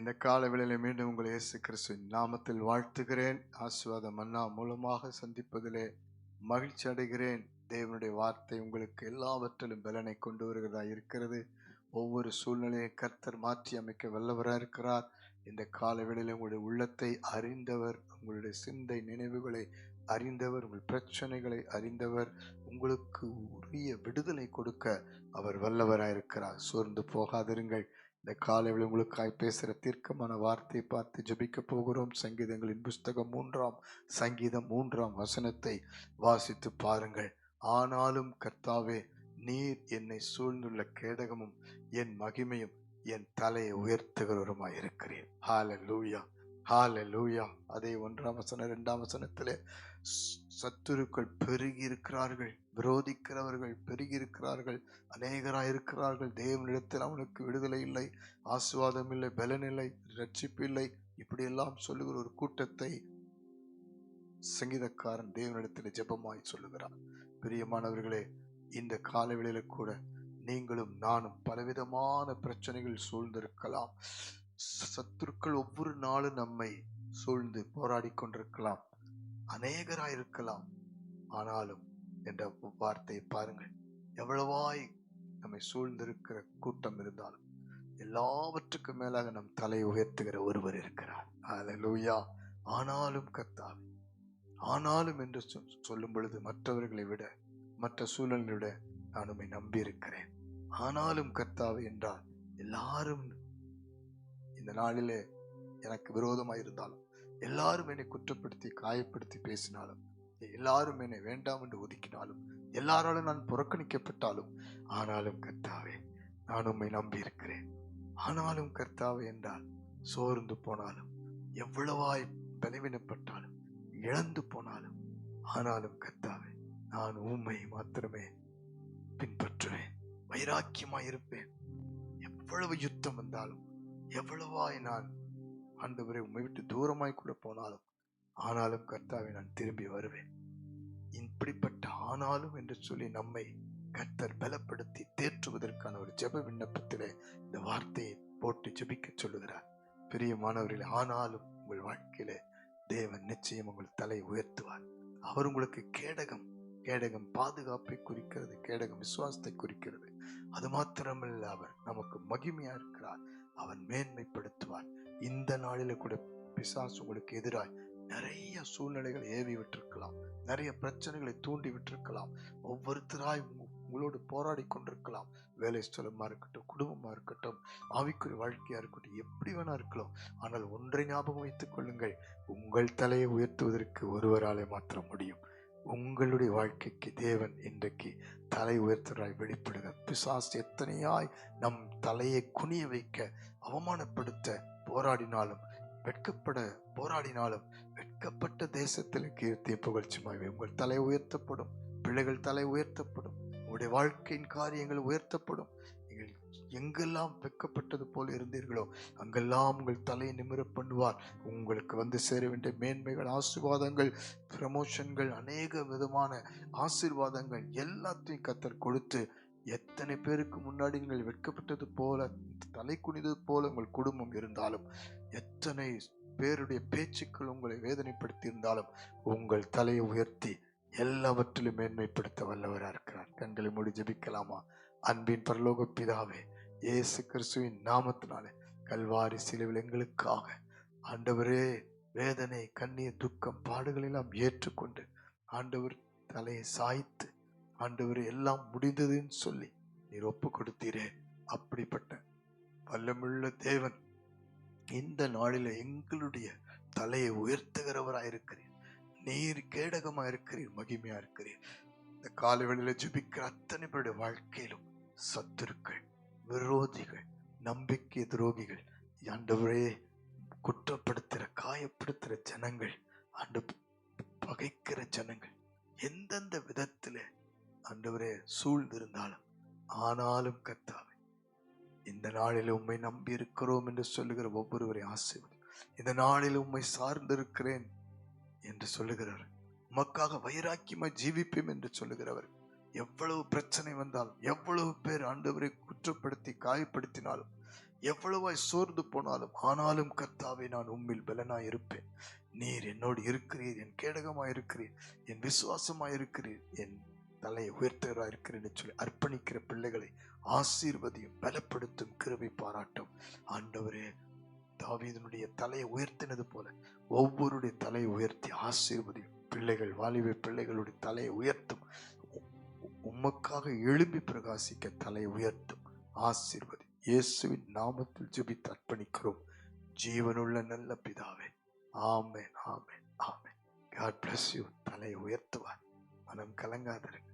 இந்த கால வேளையில மீண்டும் உங்களை இயேசு கிறிஸ்துவின் நாமத்தில் வாழ்த்துகிறேன். ஆசுவாத மன்னா மூலமாக சந்திப்பதிலே மகிழ்ச்சி அடைகிறேன். தேவனுடைய வார்த்தை உங்களுக்கு எல்லாவற்றிலும் பலனை கொண்டு வருகிறதா இருக்கிறது. ஒவ்வொரு சூழ்நிலையை கர்த்தர் மாற்றி அமைக்க வல்லவராக இருக்கிறார். இந்த கால வேளையில உங்களுடைய உள்ளத்தை அறிந்தவர் உங்களுடைய சிந்தை நினைவுகளை அறிந்தவர் உங்கள் பிரச்சனைகளை அறிந்தவர் உங்களுக்கு உரிய விடுதலை கொடுக்க அவர் வல்லவராயிருக்கிறார் சோர்ந்து போகாதிருங்கள். இந்த காலையில் உங்களுக்காய் பேசுகிற தீர்க்கமான வார்த்தையை பார்த்து ஜெபிக்க போகிறோம். சங்கீதங்களின் புஸ்தகம் மூன்றாம் சங்கீதம் மூன்றாம் வசனத்தை வாசித்து பாருங்கள். ஆனாலும் கர்த்தாவே நீர் என்னை சூழ்ந்துள்ள கேடகமும் என் மகிமையும் என் தலையை உயர்த்துகிறவருமாய் இருக்கிறேன் ஹால லூயா ஹால லூயா அதே ஒன்றாம் வசனம் ரெண்டாம் வசனத்திலே சத்துருக்கள் பெருகி இருக்கிறார்கள் விரோதிக்கிறவர்கள் பெருகி இருக்கிறார்கள் அநேகராக இருக்கிறார்கள் தேவனிடத்தில் அவனுக்கு விடுதலை இல்லை ஆசுவாதம் இல்லை பலன் இல்லை ரட்சிப்பு இல்லை. இப்படியெல்லாம் சொல்லுகிற ஒரு கூட்டத்தை சங்கீதக்காரன் தேவனிடத்தில் ஜெபமாய் சொல்லுகிறார் பிரியமானவர்களே இந்த காலவெளியில கூட நீங்களும் நானும் பலவிதமான பிரச்சனைகள் சூழ்ந்திருக்கலாம். சத்துருக்கள் ஒவ்வொரு நாளும் நம்மை சூழ்ந்து போராடி கொண்டிருக்கலாம். அநேகராய் இருக்கலாம் ஆனாலும் என்ற வார்த்தையை பாருங்கள். எவ்வளவாய் நம்மை சூழ்ந்திருக்கிற கூட்டம் இருந்தாலும் எல்லாவற்றுக்கும் மேலாக நம் தலை உயர்த்துகிற ஒருவர் இருக்கிறார். அலலூயா ஆனாலும் கத்தாவே ஆனாலும் என்று சொ- சொல்லும் பொழுது மற்றவர்களை விட மற்ற சூழலை விட நான் உண்மை நம்பி இருக்கிறேன் ஆனாலும் கர்த்தாவே என்றால் எல்லாரும் இந்த நாளிலே எனக்கு விரோதமாக இருந்தாலும் எல்லாரும் என்னை குற்றப்படுத்தி காயப்படுத்தி பேசினாலும் எல்லாரும் என்னை வேண்டாம் என்று ஒதுக்கினாலும் எல்லாராலும் நான் புறக்கணிக்கப்பட்டாலும் ஆனாலும் கர்த்தாவே நான் உம்மை நம்பி இருக்கிறேன் ஆனாலும் கர்த்தாவே என்றால் சோர்ந்து போனாலும் எவ்வளவாய் பலவீனப்பட்டாலும் இழந்து போனாலும் ஆனாலும் கர்த்தாவே நான் உண்மை மாத்திரமே பின்பற்றுவேன். வைராக்கியமாய் இருப்பேன் எவ்வளவு யுத்தம் வந்தாலும் எவ்வளவாய் நான் ஆண்டவரை உண்மை விட்டு தூரமாய் கூட போனாலும் ஆனாலும் கர்த்தாவை நான் திரும்பி வருவேன். இப்படிப்பட்ட ஆனாலும் என்று சொல்லி நம்மை கர்த்தர் பலப்படுத்தி தேற்றுவதற்கான ஒரு ஜெப விண்ணப்பத்திலே இந்த வார்த்தையை போட்டு ஜெபிக்க சொல்லுகிறார். பிரியமானவர்களே ஆனாலும் உங்கள் வாழ்க்கையிலே தேவன் நிச்சயம் உங்கள் தலை உயர்த்துவார். அவர் உங்களுக்கு கேடகம் கேடகம் பாதுகாப்பை குறிக்கிறது கேடகம் விசுவாசத்தை குறிக்கிறது. அது மாத்திரமல்ல அவர் நமக்கு மகிமையா இருக்கிறார். அவன் மேன்மைப்படுத்துவார் இந்த நாளில கூட பிசாசு உங்களுக்கு எதிராய் நிறைய சூழ்நிலைகளை ஏவி விட்டிருக்கலாம். நிறைய பிரச்சனைகளை தூண்டி விட்டிருக்கலாம். ஒவ்வொருத்தராய் உங்களோடு போராடி கொண்டிருக்கலாம். வேலை ஸ்தலமா இருக்கட்டும் குடும்பமா இருக்கட்டும் ஆவிக்குரிய வாழ்க்கையா இருக்கட்டும் எப்படி வேணா இருக்கலாம். ஆனால் ஒன்றை ஞாபகம் வைத்துக் கொள்ளுங்கள் உங்கள் தலையை உயர்த்துவதற்கு ஒருவராலே மாத்திரம் முடியும். உங்களுடைய வாழ்க்கைக்கு தேவன் இன்றைக்கு தலை உயர்த்தராய் வெளிப்படுக பிசாசு எத்தனையாய் நம் தலையை குனிய வைக்க அவமானப்படுத்த போராடினாலும் வெட்கப்பட போராடினாலும் வெட்கப்பட்ட தேசத்தில் கீர்த்திய புகழ்ச்சிமாய் உங்கள் தலை உயர்த்தப்படும் பிள்ளைகள் தலை உயர்த்தப்படும் உங்களுடைய வாழ்க்கையின் காரியங்கள் உயர்த்தப்படும். எங்கெல்லாம் வெட்கப்பட்டது போல இருந்தீர்களோ அங்கெல்லாம் உங்கள் தலையை நிமிர பண்ணுவார். உங்களுக்கு வந்து சேர வேண்டிய மேன்மைகள் ஆசீர்வாதங்கள் ப்ரமோஷன்கள் அநேக விதமான ஆசீர்வாதங்கள் எல்லாத்தையும் கத்தர் கொடுத்து எத்தனை பேருக்கு முன்னாடி நீங்கள் வெட்கப்பட்டது போல தலை குனிந்தது போல உங்கள் குடும்பம் இருந்தாலும் எத்தனை பேருடைய பேச்சுக்கள் உங்களை வேதனைப்படுத்தி இருந்தாலும் உங்கள் தலையை உயர்த்தி எல்லாவற்றிலும் மேன்மைப்படுத்த வல்லவராக இருக்கிறார் கண்களை மூடி ஜெபிக்கலாமா? அன்பின் பரலோக பிதாவே இயேசு கிறிஸ்துவின் நாமத்தினாலே கல்வாரி சிலுவில் எங்களுக்காக. ஆண்டவரே வேதனை கண்ணீர் துக்கம் பாடுகள் எல்லாம் ஏற்றுக்கொண்டு ஆண்டவர் தலையை சாய்த்து ஆண்டவர் எல்லாம் முடிந்ததுன்னு சொல்லி நீர் ஒப்பு கொடுத்தீரே அப்படிப்பட்ட வல்லமுள்ள தேவன் இந்த நாளில் எங்களுடைய தலையை உயர்த்துகிறவராயிருக்கிறீர் நீர் கேடகமாக இருக்கிறீர் மகிமையாக இருக்கிறீர். இந்த காலவெளியில ஜுபிக்கிற அத்தனை பேருடைய வாழ்க்கையிலும் சத்துருக்கள். விரோதிகள் நம்பிக்கை துரோகிகள் ஆண்டவரே குற்றப்படுத்துகிற காயப்படுத்துகிற ஜனங்கள் அண்டு பகைக்கிற ஜனங்கள் எந்தெந்த விதத்துல ஆண்டவரே சூழ்ந்திருந்தாலும் ஆனாலும் கத்தாவே இந்த நாளில் உண்மை நம்பி இருக்கிறோம் என்று சொல்லுகிற ஒவ்வொருவரை ஆசீர்வதி. இந்த நாளில் உம்மை சார்ந்திருக்கிறேன் என்று சொல்லுகிறார். உமக்காக வைராக்கியமாய் ஜீவிப்பேன் என்று சொல்லுகிறவர். எவ்வளவு பிரச்சனை வந்தாலும் எவ்வளவு பேர் ஆண்டவரை குற்றப்படுத்தி காயப்படுத்தினாலும் எவ்வளவாய் சோர்ந்து போனாலும் ஆனாலும் கர்த்தாவை நான் உம்மில் பலனாய் இருப்பேன். நீர் என்னோடு இருக்கிறீர் என் கேடகமாய் இருக்கிறீர் என் விசுவாசமாய் இருக்கிறீர் என் தலையை உயர்த்தவராக இருக்கிறேன் சொல்லி அர்ப்பணிக்கிற பிள்ளைகளை ஆசீர்வதியும் பலப்படுத்தும் கிருபை பாராட்டும் ஆண்டவரே தாவீதனுடைய தலையை உயர்த்தினது போல ஒவ்வொருடைய தலையை உயர்த்தி ஆசீர்வதியும். பிள்ளைகள் வாலிப பிள்ளைகளுடைய தலையை உயர்த்தும். உமக்காக எழும்பி பிரகாசிக்க தலை உயர்த்தும். ஆசீர்வதி. இயேசுவின் நாமத்தில் ஜெபித்து தர்ப்பணிக்கிறோம் ஜீவனுள்ள நல்ல பிதாவே. ஆமேன் ஆமேன் ஆமேன். காட் பிளஸ் யூ தலை உயர்த்துவார். மனம் கலங்காதிருங்க